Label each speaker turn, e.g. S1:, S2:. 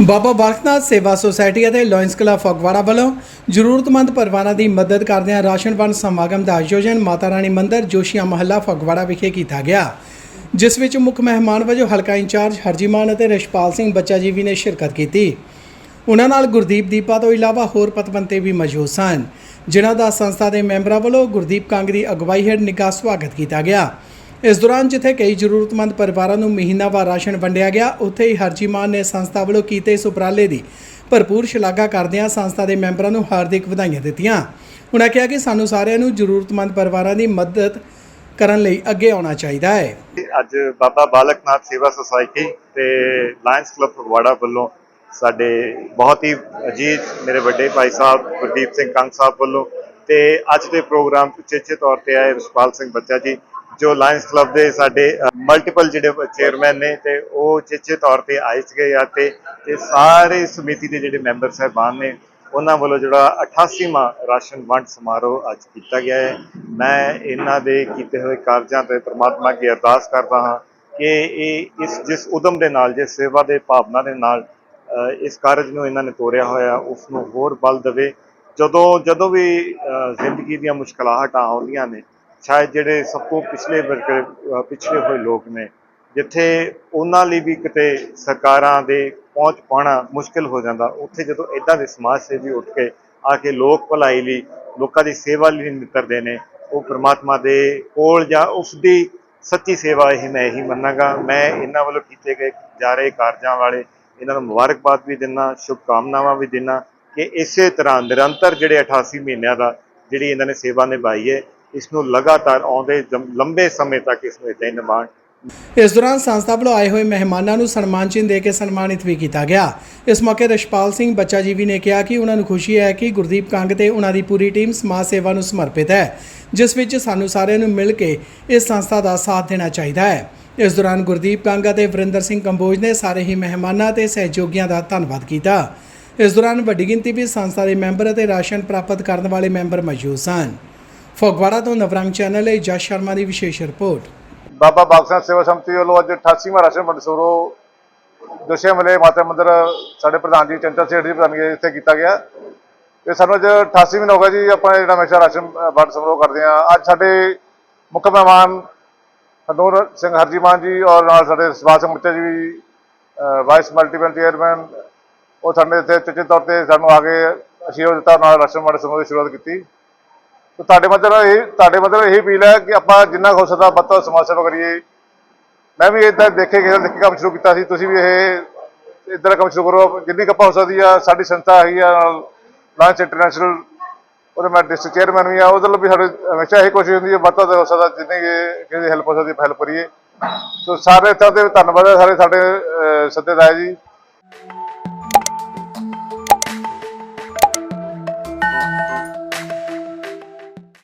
S1: ਬਾਬਾ ਬਾਲਕਨਾਥ ਸੇਵਾ ਸੁਸਾਇਟੀ ਅਤੇ lions club Phagwara ਵੱਲੋਂ ਜ਼ਰੂਰਤਮੰਦ ਪਰਿਵਾਰਾਂ ਦੀ ਮਦਦ ਕਰਦਿਆਂ ਰਾਸ਼ਨ ਵੰਡ ਸਮਾਗਮ ਦਾ ਆਯੋਜਨ ਮਾਤਾ ਰਾਣੀ ਮੰਦਿਰ ਜੋਸ਼ੀਆ ਮਹੱਲਾ ਫਗਵਾੜਾ ਵਿਖੇ ਕੀਤਾ ਗਿਆ, ਜਿਸ ਵਿੱਚ ਮੁੱਖ ਮਹਿਮਾਨ ਵਜੋਂ ਹਲਕਾ ਇੰਚਾਰਜ ਹਰਜੀਮਾਨ ਅਤੇ ਰਿਸ਼ਪਾਲ ਸਿੰਘ ਬੱਚਾ ਜੀ ਵੀ ਨੇ ਸ਼ਿਰਕਤ ਕੀਤੀ। ਉਹਨਾਂ ਨਾਲ ਗੁਰਦੀਪ ਦੀਪਾ ਤੋਂ ਇਲਾਵਾ ਹੋਰ ਪਤਵੰਤੇ ਵੀ ਮੌਜੂਦ ਸਨ, ਜਿਨ੍ਹਾਂ ਦਾ ਸੰਸਥਾ ਦੇ ਮੈਂਬਰਾਂ ਵੱਲੋਂ ਗੁਰਦੀਪ ਕੰਗ ਦੀ ਅਗਵਾਈ ਹੇਠ ਨਿੱਘਾ ਸਵਾਗਤ ਕੀਤਾ ਗਿਆ। ਇਸ ਦੌਰਾਨ ਜਿੱਥੇ ਕਈ ਜ਼ਰੂਰਤਮੰਦ ਪਰਿਵਾਰਾਂ ਨੂੰ ਮਹੀਨਾਵਾਰ ਰਾਸ਼ਨ ਵੰਡਿਆ ਗਿਆ, ਉੱਥੇ ਹੀ ਹਰਜੀਮਾਨ ਨੇ ਸੰਸਥਾ ਵੱਲੋਂ ਕੀਤੇ ਇਸ ਉਪਰਾਲੇ ਦੀ ਭਰਪੂਰ ਸ਼ਲਾਘਾ ਕਰਦਿਆਂ ਸੰਸਥਾ ਦੇ ਮੈਂਬਰਾਂ ਨੂੰ ਹਾਰਦਿਕ ਵਧਾਈਆਂ ਦਿੱਤੀਆਂ। ਉਹਨਾਂ ਕਿਹਾ ਕਿ ਸਾਨੂੰ ਸਾਰਿਆਂ ਨੂੰ ਜ਼ਰੂਰਤਮੰਦ ਪਰਿਵਾਰਾਂ ਦੀ ਮਦਦ ਕਰਨ ਲਈ ਅੱਗੇ ਆਉਣਾ ਚਾਹੀਦਾ ਹੈ।
S2: ਅੱਜ ਬਾਬਾ ਬਾਲਕਨਾਥ ਸੇਵਾ ਸੁਸਾਇਟੀ ਤੇ ਲਾਇਨਸ ਕਲੱਬ ਫਗਵਾੜਾ ਵੱਲੋਂ ਸਾਡੇ ਬਹੁਤ ਹੀ ਅਜੀਜ਼ ਮੇਰੇ ਵੱਡੇ ਭਾਈ ਸਾਹਿਬ, ਗੁਰਦੀਪ ਸਿੰਘ ਕੰਗ ਸਾਹਿਬ ਵੱਲੋਂ ਤੇ ਅੱਜ ਦੇ ਪ੍ਰੋਗਰਾਮ ਚੇਚੇ ਤੌਰ ਤੇ ਆਏ ਰਸਪਾਲ ਸਿੰਘ ਬੱਚਾ ਜੀ ਜੋ ਲਾਇਨਸ ਕਲੱਬ ਦੇ ਸਾਡੇ ਮਲਟੀਪਲ ਜਿਹੜੇ ਚੇਅਰਮੈਨ ਨੇ ਤੇ ਉਹ ਚੇਚੇ ਤੌਰ ਤੇ ਆਏ ਸੀਗੇ ਆ ਤੇ ਤੇ ਸਾਰੇ ਸਮਿਤੀ ਦੇ ਜਿਹੜੇ ਮੈਂਬਰ ਸਾਹਿਬਾਨ ਨੇ, ਉਹਨਾਂ ਵੱਲੋਂ ਜਿਹੜਾ 88ਵਾਂ ਰਾਸ਼ਨ ਵੰਡ ਸਮਾਰੋਹ ਅੱਜ ਕੀਤਾ ਗਿਆ ਹੈ। ਮੈਂ ਇਹਨਾਂ ਦੇ ਕੀਤੇ ਹੋਏ ਕਾਰਜਾਂ ਤੇ ਪ੍ਰਮਾਤਮਾ ਅੱਗੇ ਅਰਦਾਸ ਕਰਦਾ ਹਾਂ ਕਿ ਇਹ ਇਸ, ਜਿਸ ਉਦਮ ਦੇ ਨਾਲ, ਜਿਸ ਸੇਵਾ ਦੇ ਭਾਵਨਾ ਦੇ ਨਾਲ ਇਸ ਕਾਰਜ ਨੂੰ ਇਹਨਾਂ ਨੇ ਤੋਰਿਆ ਹੋਇਆ ਉਸ ਨੂੰ ਹੋਰ ਬਲ ਦੇਵੇ। ਜਦੋਂ ਜਦੋਂ ਵੀ ਜ਼ਿੰਦਗੀ ਦੀਆਂ ਮੁਸ਼ਕਲਾਹਟਾਂ ਆਉਂਦੀਆਂ ਨੇ ਸ਼ਾਇਦ ਜਿਹੜੇ ਸਭ ਤੋਂ ਪਿਛਲੇ ਵਰਗ ਪਿਛਲੇ ਹੋਏ ਲੋਕ ਨੇ, ਜਿੱਥੇ ਉਹਨਾਂ ਲਈ ਵੀ ਕਿਤੇ ਸਰਕਾਰਾਂ ਦੇ ਪਹੁੰਚ ਪਾਉਣਾ ਮੁਸ਼ਕਲ ਹੋ ਜਾਂਦਾ, ਉੱਥੇ ਜਦੋਂ ਇਦਾਂ ਦੇ ਸਮਾਜ ਸੇਵੀ ਉੱਠ ਕੇ ਆ ਕੇ ਲੋਕ ਭਲਾਈ ਲਈ, ਲੋਕਾਂ ਦੀ ਸੇਵਾ ਲਈ ਨਿਤਰਦੇ ਨੇ, ਉਹ ਪ੍ਰਮਾਤਮਾ ਦੇ ਕੋਲ ਜਾਂ ਉਸ ਦੀ ਸੱਚੀ ਸੇਵਾ ਇਹ ਮੈਂ ਇਹੀ ਮੰਨਾਂਗਾ। ਮੈਂ ਇਹਨਾਂ ਵੱਲੋਂ ਕੀਤੇ ਗਏ ਜਾ ਰਹੇ ਕਾਰਜਾਂ ਵਾਲੇ, ਇਹਨਾਂ ਨੂੰ ਮੁਬਾਰਕਬਾਦ ਵੀ ਦਿੰਦਾ ਸ਼ੁਭਕਾਮਨਾਵਾਂ ਵੀ ਦਿੰਦਾ ਕਿ ਇਸੇ ਤਰ੍ਹਾਂ ਨਿਰੰਤਰ ਜਿਹੜੇ 88 ਮਹੀਨਿਆਂ ਦਾ ਜਿਹੜੀ ਇਹਨਾਂ ਨੇ ਸੇਵਾ ਨਿਭਾਈ ਹੈ ਇਸ ਨੂੰ ਲਗਾਤਾਰ ਆਉਂਦੇ ਲੰਬੇ ਸਮੇਂ ਤੱਕ ਇਸ ਨੂੰ ਇਦਾਂ ਹੀ ਨਿਭਾਉਣ
S1: ਇਸ ਦੌਰਾਨ ਸੰਸਥਾ ਵੱਲੋਂ ਆਏ ਹੋਏ ਮਹਿਮਾਨਾਂ ਨੂੰ ਸਨਮਾਨ ਚਿੰਨ੍ਹ ਦੇ ਕੇ ਸਨਮਾਨਿਤ ਵੀ ਕੀਤਾ ਗਿਆ। ਇਸ ਮੌਕੇ ਰਿਸ਼ਪਾਲ ਸਿੰਘ ਬੱਚਾ ਜੀ ਨੇ ਕਿਹਾ ਕਿ ਉਹਨਾਂ ਨੂੰ ਖੁਸ਼ੀ ਹੈ ਕਿ ਗੁਰਦੀਪ ਕੰਗ ਤੇ ਉਹਨਾਂ ਦੀ ਪੂਰੀ ਟੀਮ ਸਮਾਜ ਸੇਵਾ ਨੂੰ ਸਮਰਪਿਤ ਹੈ, ਜਿਸ ਵਿੱਚ ਸਾਨੂੰ ਸਾਰਿਆਂ ਨੂੰ ਮਿਲ ਕੇ ਇਸ ਸੰਸਥਾ ਦਾ ਸਾਥ ਦੇਣਾ ਚਾਹੀਦਾ ਹੈ। ਇਸ ਦੌਰਾਨ ਗੁਰਦੀਪ ਕੰਗ ਅਤੇ ਵਰਿੰਦਰ ਸਿੰਘ ਕੰਬੋਜ ਨੇ ਸਾਰੇ ਹੀ ਮਹਿਮਾਨਾਂ ਤੇ ਸਹਿਯੋਗੀਆਂ ਦਾ ਧੰਨਵਾਦ ਕੀਤਾ। ਇਸ ਦੌਰਾਨ ਵੱਡੀ ਗਿਣਤੀ ਵਿੱਚ ਸੰਸਥਾ ਦੇ ਮੈਂਬਰ ਅਤੇ ਰਾਸ਼ਨ ਪ੍ਰਾਪਤ ਕਰਨ ਵਾਲੇ ਮੈਂਬਰ ਮੌਜੂਦ ਸਨ। ਫਗਵਾੜਾ ਤੋਂ ਨਵਰੰਗ ਚੈਨਲ ਲਈ ਜਸ ਸ਼ਰਮਾ ਦੀ ਵਿਸ਼ੇਸ਼ ਰਿਪੋਰਟ
S3: ਬਾਬਾ ਬਾਗਸਾ ਸੇਵਾ ਸਮਿਤੀ ਵੱਲੋਂ ਅੱਜ 88ਵਾਂ ਰਾਸ਼ਨ ਵੰਡ ਸਮਾਰੋਹ ਦੋਸ਼ੇ ਮਲੇ ਮਾਤਾ ਮੰਦਰ ਸਾਡੇ ਪ੍ਰਧਾਨ ਜੀ ਚੰਚਲ ਸੇਠ ਜੀ ਪ੍ਰਧਾਨਗੀ ਇੱਥੇ ਕੀਤਾ ਗਿਆ। ਤੇ ਸਾਨੂੰ ਅੱਜ 88 ਮਹੀਨਾ ਹੋ ਗਿਆ ਜੀ ਆਪਾਂ ਜਿਹੜਾ ਹਮੇਸ਼ਾ ਰਾਸ਼ਨ ਅ, ਵੰਡ ਸਮਾਰੋਹ ਕਰਦੇ ਆ ਅੱਜ ਸਾਡੇ ਮੁੱਖ ਮਹਿਮਾਨ ਹਨੂਰ ਸਿੰਘ ਹਰਜੀਮਾਨ ਜੀ ਔਰ ਨਾਲ ਸਾਡੇ ਸੁਭਾਸ਼ ਸਿੰਘ ਮੁੱਚਾ ਜੀ ਵੀ ਵਾਈਸ ਮਲਟੀਪਲ ਚੇਅਰਮੈਨ ਉਹ ਸਾਡੇ ਇੱਥੇ ਚੁੱਚੇ ਤੌਰ ਤੇ ਸਾਨੂੰ ਆ ਕੇ ਅਸ਼ੀਰਵਾਦ ਦਿੱਤਾ ਨਾਲ ਰਾਸ਼ਨ ਵੰਡ ਸਮਾਰੋਹ ਦੀ ਸ਼ੁਰੂਆਤ ਕੀਤੀ। ਤੇ ਤੁਹਾਡੇ ਮਤਲਬ ਇਹ ਤੁਹਾਡੇ ਮਤਲਬ ਇਹ ਅਪੀਲ ਹੈ ਕਿ ਆਪਾਂ ਜਿੰਨਾ ਕੁ ਹੋ ਸਕਦਾ ਵੱਧ ਤੋਂ ਵੱਧ ਸਮਾਜ ਸੇਵਾ ਕਰੀਏ। ਮੈਂ ਵੀ ਇਦਾਂ ਦੇਖੇ ਕਿ ਦੇਖ ਕੇ ਕੰਮ ਸ਼ੁਰੂ ਕੀਤਾ ਸੀ ਤੁਸੀਂ ਵੀ ਇਹ ਇਦਾਂ ਦਾ ਕੰਮ ਸ਼ੁਰੂ ਕਰੋ। ਜਿੰਨੀ ਕੁ ਹੋ ਸਕਦੀ ਆ ਸਾਡੀ ਸੰਸਥਾ ਹੈਗੀ ਆ ਲਾਂਚ ਇੰਟਰਨੈਸ਼ਨਲ ਉਹਦੇ ਮੈਂ ਡਿਸਟ੍ਰਿਕਟ ਚੇਅਰਮੈਨ ਵੀ ਆ ਉਹਦੇ ਲਈ ਵੀ ਸਾਡੇ ਹਮੇਸ਼ਾ ਇਹ ਕੋਸ਼ਿਸ਼ ਹੁੰਦੀ ਹੈ ਵੱਧ ਤੋਂ ਵੱਧ ਹੋ ਸਕਦਾ ਜਿੰਨੀ ਕਿਸੇ ਦੀ ਹੈਲਪ ਹੋ ਸਕਦੀ ਹੈਲਪ ਕਰੀਏ। ਸੋ ਸਾਰੇ ਤਰ੍ਹਾਂ ਦੇ ਧੰਨਵਾਦ ਹੈ ਸਾਰੇ ਸਾਡੇ ਅਹ, ਸੱਤੇਦਾਰ ਜੀ।